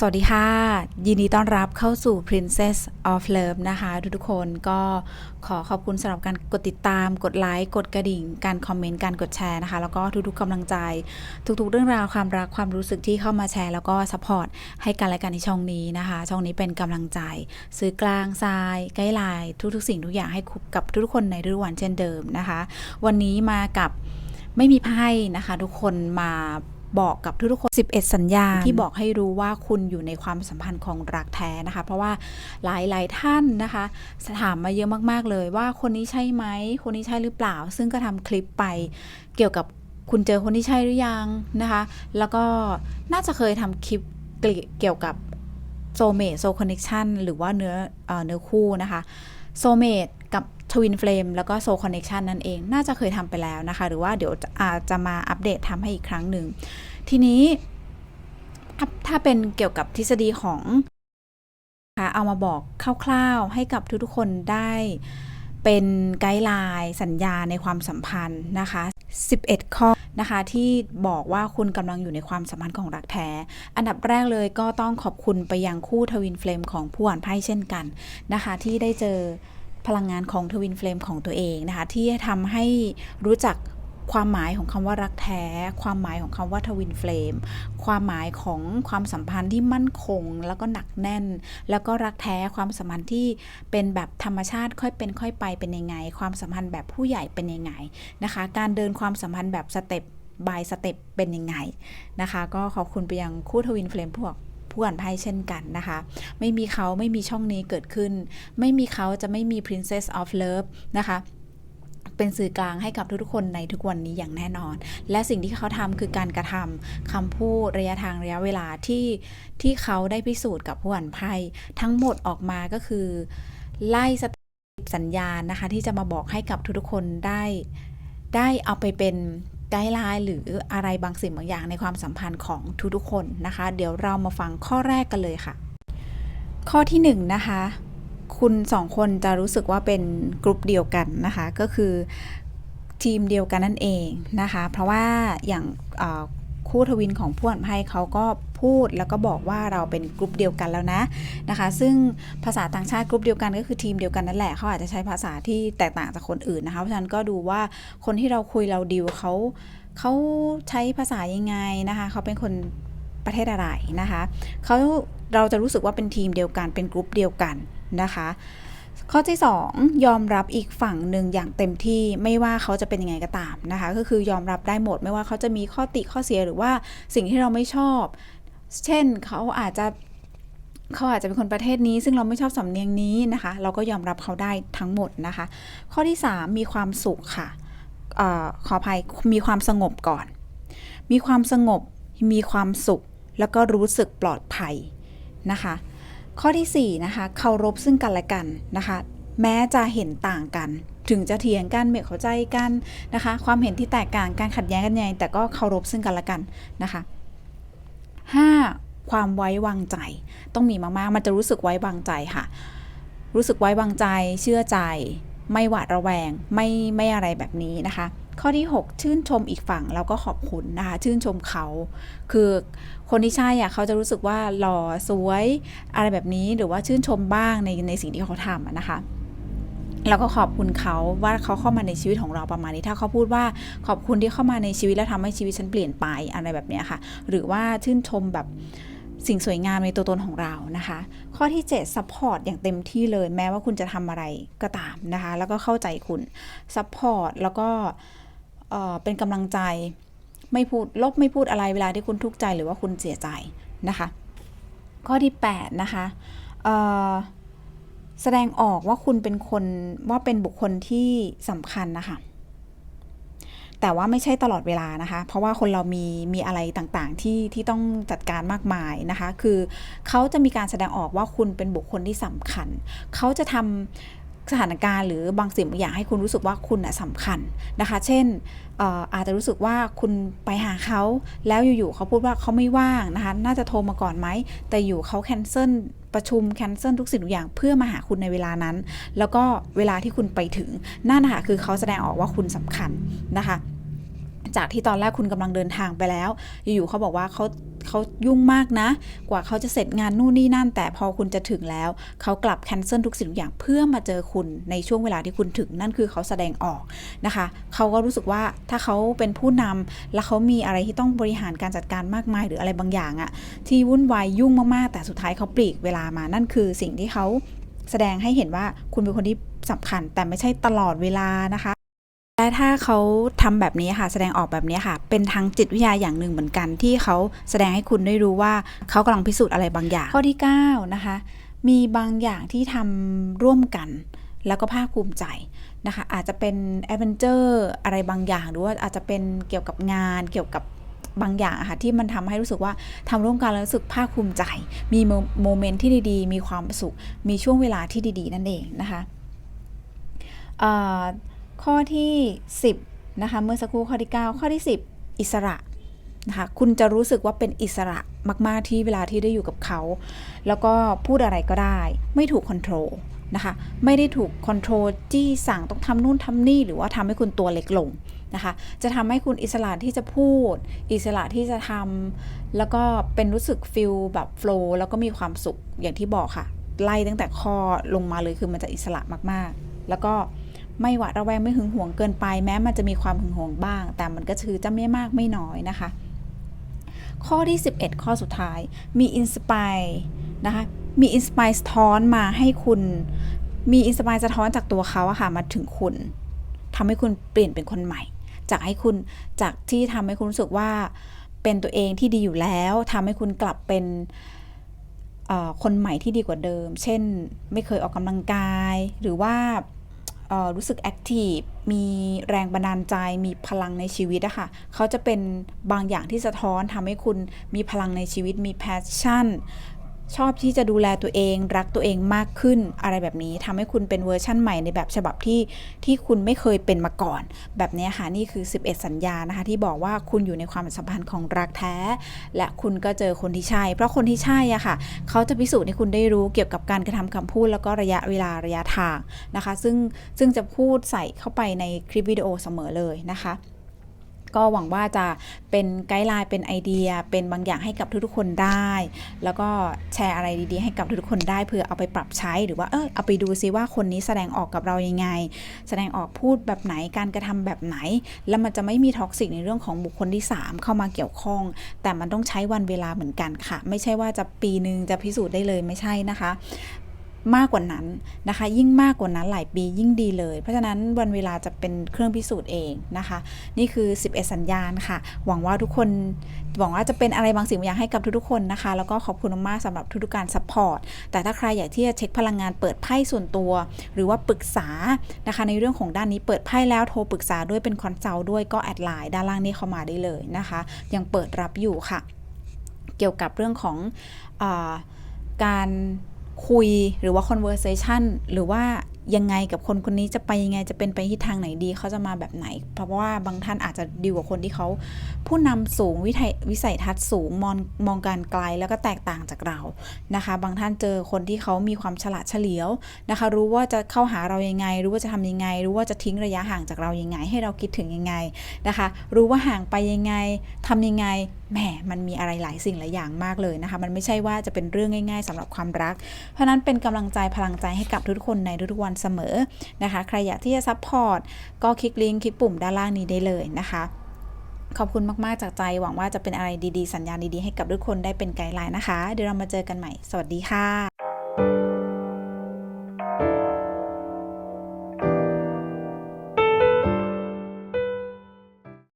สวัสดีค่ะ ยินดีต้อนรับเข้าสู่ Princess of Love นะคะ ทุกๆคนก็ขอขอบคุณสำหรับการกดติดตาม กดไลค์ กดกระดิ่ง การคอมเมนต์ การกดแชร์นะคะ แล้วก็ทุกๆกำลังใจ ทุกๆ เรื่องราวความรักความรู้สึกที่เข้ามาแชร์ แล้วก็สปอร์ตให้กันและกันในช่องนี้นะคะ ช่องนี้เป็นกำลังใจ ซื้อกลางทรายไกด์ไลน์ทุกๆ สิ่งทุกอย่างให้กับทุกๆคนในฤดูกาลเช่นเดิมนะคะ วันนี้มากับไม่มีไพ่นะคะ ทุกคนมา บอกกับทุกๆคน 11 สัญญาณที่บอกให้รู้ว่าคุณอยู่ในความสัมพันธ์ของรักแท้นะคะ เพราะว่าหลายๆท่านนะคะถามมาเยอะมากๆเลยว่าคนนี้ใช่ไหม คนนี้ใช่หรือเปล่า ซึ่งก็ทำคลิปไปเกี่ยวกับคุณเจอคนที่ใช่หรือยังนะคะ แล้วก็น่าจะเคยทำคลิปเกี่ยวกับโซเม t โซคอนเน c ชันหรือว่าเนื้อเอเนื้อคู่นะคะ โซเม t กับ ทวินเฟลมแล้วก็โซคอนเน c ชันนั่นเอง น่าจะเคยทำไปแล้วนะคะ หรือว่าเดี๋ยวอาจจะมาอัปเดตทำให้อีกครั้งหนึ่ง ทีนี้ถ้าเป็นเกี่ยวกับทฤษฎีของนะคะเอามาบอกคร่าวๆให้กับทุกๆคนได้เป็นไกด์ไลน์สัญญาในความสัมพันธ์นะคะ 11 ข้อนะคะที่บอกว่าคุณกำลังอยู่ในความสัมพันธ์ของรักแท้ อันดับแรกเลยก็ต้องขอบคุณไปยังคู่ทวินเฟลมของผู้อ่านไพ่เช่นกันนะคะที่ได้เจอ พลังงานของทวินเฟลมของตัวเองนะคะ ที่ทำให้รู้จักความหมายของคำว่ารักแท้ ความหมายของคำว่าทวินเฟลม ความหมายของความสัมพันธ์ที่มั่นคง แล้วก็หนักแน่น แล้วก็รักแท้ความสัมพันธ์ที่เป็นแบบธรรมชาติค่อยเป็นค่อยไปเป็นยังไง ความสัมพันธ์แบบผู้ใหญ่เป็นยังไงนะคะ การเดินความสัมพันธ์แบบสเต็ปบายสเต็ปเป็นยังไงนะคะ ก็ขอบคุณไปยังคู่ทวินเฟลมพวก ผู้อ่านไพ่เช่นกันนะคะ ไม่มีเขาไม่มีช่องนี้เกิดขึ้น ไม่มีเขาจะไม่มี Princess of Love นะคะเป็นสื่อกลางให้กับทุกๆคนในทุกวันนี้อย่างแน่นอน และสิ่งที่เขาทำคือการกระทำคำพูดระยะทางระยะเวลาที่ที่เขาได้พิสูจน์กับผู้อ่านไพ่ทั้งหมดออกมาก็คือ ไล่สสัญญาณนะคะ ที่จะมาบอกให้กับทุกๆคนได้ ได้เอาไปเป็น ไกด์ไลน์หรืออะไรบางสิ่งบางอย่างในความสัมพันธ์ของทุกๆคนนะคะ เดี๋ยวเรามาฟังข้อแรกกันเลยค่ะ ข้อที่หนึ่งนะคะ คุณสองคนจะรู้สึกว่าเป็นกลุ่มเดียวกันนะคะ ก็คือทีมเดียวกันนั่นเองนะคะ เพราะว่าอย่างคู่ทวินของผู้อ่านไพ่เขาก็ พูด แล้วก็บอกว่าเราเป็นกลุ่มเดียวกันแล้วนะนะคะ ซึ่งภาษาต่างชาติกลุ่มเดียวกันก็คือทีมเดียวกันนั่นแหละเขาอาจจะใช้ภาษาที่แตกต่างจากคนอื่นนะคะเพราะฉะนั้นก็ดูว่าคนที่เราคุยเราดิวเขาเขาใช้ภาษายังไงนะคะเขาเป็นคนประเทศอะไรนะคะเขาเราจะรู้สึกว่าเป็นทีมเดียวกันเป็นกลุ่มเดียวกันนะคะข้อที่ 2 ยอมรับอีกฝั่งหนึ่งอย่างเต็มที่ไม่ว่าเขาจะเป็นยังไงก็ตามนะคะ ก็คือยอมรับได้หมด ไม่ว่าเขาจะมีข้อติข้อเสียหรือว่าสิ่งที่เราไม่ชอบ เช่นเขาอาจจะเขาอาจจะเป็นคนประเทศนี้ ซึ่งเราไม่ชอบสำเนียงนี้นะคะ เราก็ยอมรับเขาได้ทั้งหมดนะคะ ข้อที่ 3 มีความสุขค่ะออขออภัยมีความสงบก่อน มีความสงบมีความสุข แล้วก็รู้สึกปลอดภัยนะคะ ข้อที่4นะคะเคารพซึ่งกันและกันนะคะ แม้จะเห็นต่างกัน ถึงจะเถียงกันไม่เข้าใจกันนะคะ ความเห็นที่แตกต่างการขัดแย้งกันยังไงแต่ก็เคารพซึ่งกันและกันนะคะ 5. ความไว้วางใจ ต้องมีมากๆ มันจะรู้สึกไว้วางใจค่ะ รู้สึกไว้วางใจ เชื่อใจ ไม่หวาดระแวง ไม่ไม่อะไรแบบนี้นะคะ ข้อที่ 6 ชื่นชมอีกฝั่งแล้วก็ขอบคุณนะคะ ชื่นชมเขา คือคนที่ใช่อะเขาจะรู้สึกว่าหล่อสวย อะไรแบบนี้หรือว่าชื่นชมบ้างในในสิ่งที่เขาทำนะคะ แล้วก็ขอบคุณเขาว่าเขาเข้ามาในชีวิตของเราประมาณนี้ ถ้าเขาพูดว่าขอบคุณที่เข้ามาในชีวิตแล้วทำให้ชีวิตฉันเปลี่ยนไปอะไรแบบนี้ค่ะ หรือว่าชื่นชมแบบสิ่งสวยงามในตัวตนของเรานะคะ ข้อที่7ซัพพอร์ตอย่างเต็มที่เลย แม้ว่าคุณจะทำอะไรก็ตามนะคะ แล้วก็เข้าใจคุณซัพพอร์ตแล้วก็เเป็นกำลังใจไม่พูดลบไม่พูดอะไรเวลาที่คุณทุกข์ใจหรือว่าคุณเสียใจนะคะ ข้อที่ 8 นะคะ แสดงออกว่าคุณเป็นคนว่าเป็นบุคคลที่สำคัญนะคะ แต่ว่าไม่ใช่ตลอดเวลานะคะ เพราะว่าคนเรามีมีอะไรต่างๆที่ที่ต้องจัดการมากมายนะคะ คือเขาจะมีการแสดงออกว่าคุณเป็นบุคคลที่สำคัญ เขาจะทำสถานการณ์หรือบางสิ่งบางอย่างให้คุณรู้สึกว่าคุณน่ะสำคัญนะคะ เช่นอาจจะรู้สึกว่าคุณไปหาเขาแล้วอยู่ๆเขาพูดว่าเขาไม่ว่างนะคะ น่าจะโทรมาก่อนไหม แต่อยู่เขาแคนเซิล ประชุมแคนเซิลทุกสิ่งทุกอย่างเพื่อมาหาคุณในเวลานั้น แล้วก็เวลาที่คุณไปถึงนั่นนะคะคือเขาแสดงออกว่าคุณสำคัญนะคะ จากที่ตอนแรกคุณกำลังเดินทางไปแล้ว อยู่ๆเขาบอกว่าเขาเขายุ่งมากนะ กว่าเขาจะเสร็จงานนู่นนี่นั่น แต่พอคุณจะถึงแล้ว เขากลับแคนเซิลทุกสิ่งทุกอย่างเพื่อมาเจอคุณในช่วงเวลาที่คุณถึงนั่นคือเขาแสดงออกนะคะ เขาก็รู้สึกว่าถ้าเขาเป็นผู้นำและเขามีอะไรที่ต้องบริหารการจัดการมากมาย หรืออะไรบางอย่างอะที่วุ่นวายยุ่งมากๆ แต่สุดท้ายเขาปลีกเวลามานั่นคือสิ่งที่เขาแสดงให้เห็นว่าคุณเป็นคนที่สำคัญแต่ไม่ใช่ตลอดเวลานะคะ ถ้าเขาทำแบบนี้ค่ะ แสดงออกแบบนี้ค่ะ เป็นทางจิตวิทยาอย่างหนึ่งเหมือนกัน ที่เขาแสดงให้คุณได้รู้ว่าเขากำลังพิสูจน์อะไรบางอย่าง ข้อที่ 9 นะคะ มีบางอย่างที่ทำร่วมกัน แล้วก็ภาคภูมิใจนะคะ อาจจะเป็นแอดเวนเจอร์อะไรบางอย่าง หรือว่าอาจจะเป็นเกี่ยวกับงานเกี่ยวกับบางอย่างอะค่ะที่มันทำให้รู้สึกว่าทำร่วมกันแล้วรู้สึกภาคภูมิใจ มีโมโมเมนต์ที่ดีๆ มีความสุข มีช่วงเวลาที่ดี ๆ นั่นเองนะคะเอ่อ ข้อที่ 10นะคะเมื่อสักครู่ข้อที่ 9 ข้อที่ 10 อิสระนะคะคุณจะรู้สึกว่าเป็นอิสระมากๆที่เวลาที่ได้อยู่กับเขา แล้วก็พูดอะไรก็ได้ ไม่ถูกคอนโทรลนะคะไม่ได้ถูกคอนโทรลจี้สั่งต้องทำนู่นทำนี่หรือว่าทำให้คุณตัวเล็กลงนะคะจะทำให้คุณอิสระที่จะพูด อิสระที่จะทำแล้วก็เป็นรู้สึกฟิลแบบโฟล์แล้วก็มีความสุขอย่างที่บอกค่ะ ไล่ตั้งแต่ข้อลงมาเลยคือมันจะอิสระมากๆ แล้วก็ ไม่หวาดระแวงไม่หึงหวงเกินไป แม้มันจะมีความหึงหวงบ้าง แต่มันก็คือจะไม่มากไม่น้อยนะคะ ข้อที่ 11 ข้อสุดท้ายมีอินสปายนะคะมีอินสปายสะท้อนมาให้คุณ มีอินสปายสะท้อนจากตัวเขาอะค่ะมาถึงคุณทำให้คุณเปลี่ยนเป็นคนใหม่ จากให้คุณจากที่ทำให้คุณรู้สึกว่าเป็นตัวเองที่ดีอยู่แล้วทำให้คุณกลับเป็นคนใหม่ที่ดีกว่าเดิม เช่น ไม่เคยออกกำลังกาย หรือว่า รู้สึกแอคทีฟมีแรงบันดาลใจ มีพลังในชีวิตอะค่ะเขาจะเป็นบางอย่างที่สะท้อนทำให้คุณมีพลังในชีวิตมีแพชชั่น ชอบที่จะดูแลตัวเอง รักตัวเองมากขึ้นอะไรแบบนี้ทำให้คุณเป็นเวอร์ชั่นใหม่ในแบบฉบับที่ที่คุณไม่เคยเป็นมาก่อน แบบนี้ค่ะนี่คือ 11 สัญญานะคะ ที่บอกว่าคุณอยู่ในความสัมพันธ์ของรักแท้ และคุณก็เจอคนที่ใช่ เพราะคนที่ใช่อะค่ะ เขาจะพิสูจน์ให้คุณได้รู้เกี่ยวกับการกระทำคำพูด แล้วก็ระยะเวลาระยะทางนะคะ ซึ่งซึ่งจะพูดใส่เข้าไปในคลิปวิดีโอเสมอเลยนะคะ ก็หวังว่าจะเป็นไกด์ไลน์เป็นไอเดีย เป็นบางอย่างให้กับทุกๆคนได้ แล้วก็แชร์อะไรดีๆ ให้กับทุกๆคนได้เพื่อเอาไปปรับใช้หรือว่าเออเอาไปดูซิว่าคนนี้แสดงออกกับเรายังไง แสดงออกพูดแบบไหนการกระทำแบบไหน แล้วมันจะไม่มีท็อกซิกในเรื่องของบุคคลที่ 3 เข้ามาเกี่ยวข้อง แต่มันต้องใช้วันเวลาเหมือนกันค่ะ ไม่ใช่ว่าจะปีหนึ่งจะพิสูจน์ได้เลยไม่ใช่นะคะ มากกว่านั้นนะคะ ยิ่งมากกว่านั้นหลายปียิ่งดีเลย เพราะฉะนั้นวันเวลาจะเป็นเครื่องพิสูจน์เองนะคะ นี่คือ 11 สัญญาณค่ะ หวังว่าทุกคนหวังว่าจะเป็นอะไรบางสิ่งบางอย่างให้กับทุกๆคนนะคะ แล้วก็ขอบคุณมากๆสำหรับทุกๆการซัพพอร์ตแต่ถ้าใครอยากที่จะเช็คพลังงานเปิดไพ่ส่วนตัว หรือว่าปรึกษานะคะ ในเรื่องของด้านนี้เปิดไพ่แล้วโทรปรึกษาด้วยเป็นคอนซัลท์ด้วยก็แอดไลน์ด้านล่างนี้เข้ามาได้เลยนะคะ ยังเปิดรับอยู่ค่ะ เกี่ยวกับเรื่องของอการ คุยหรือว่า conversation หรือว่ายังไงกับคนคนนี้จะไปยังไงจะเป็นไปทิศทางไหนดีเขาจะมาแบบไหน เพราะว่าบางท่านอาจจะดีกว่าคนที่เขา ผู้นำสูงวิทยวิสัยทัศน์สูงมองมองการไกลแล้วก็แตกต่างจากเรานะคะ บางท่านเจอคนที่เขามีความฉลาดเฉลียวนะคะ รู้ว่าจะเข้าหาเรายังไง รู้ว่าจะทำยังไง รู้ว่าจะทิ้งระยะห่างจากเรายังไง ให้เราคิดถึงยังไงนะคะ รู้ว่าห่างไปยังไงทำยังไง แหมมันมีอะไรหลายสิ่งหลายอย่างมากเลยนะคะ มันไม่ใช่ว่าจะเป็นเรื่องง่าย ๆสำหรับความรัก เพราะนั้นเป็นกำลังใจพลังใจให้กับทุกคนในทุกๆวันเสมอนะคะ ใครอยากที่จะซัพพอร์ตก็คลิกลิงก์คลิกปุ่มด้านล่างนี้ได้เลยนะคะขอบคุณมาก ๆ จากใจ หวังว่าจะเป็นอะไรดี ๆ สัญญาณดี ๆ ให้กับทุกคนได้เป็นไกด์ไลน์นะคะ เดี๋ยวเรามาเจอกันใหม่ สวัสดีค่ะ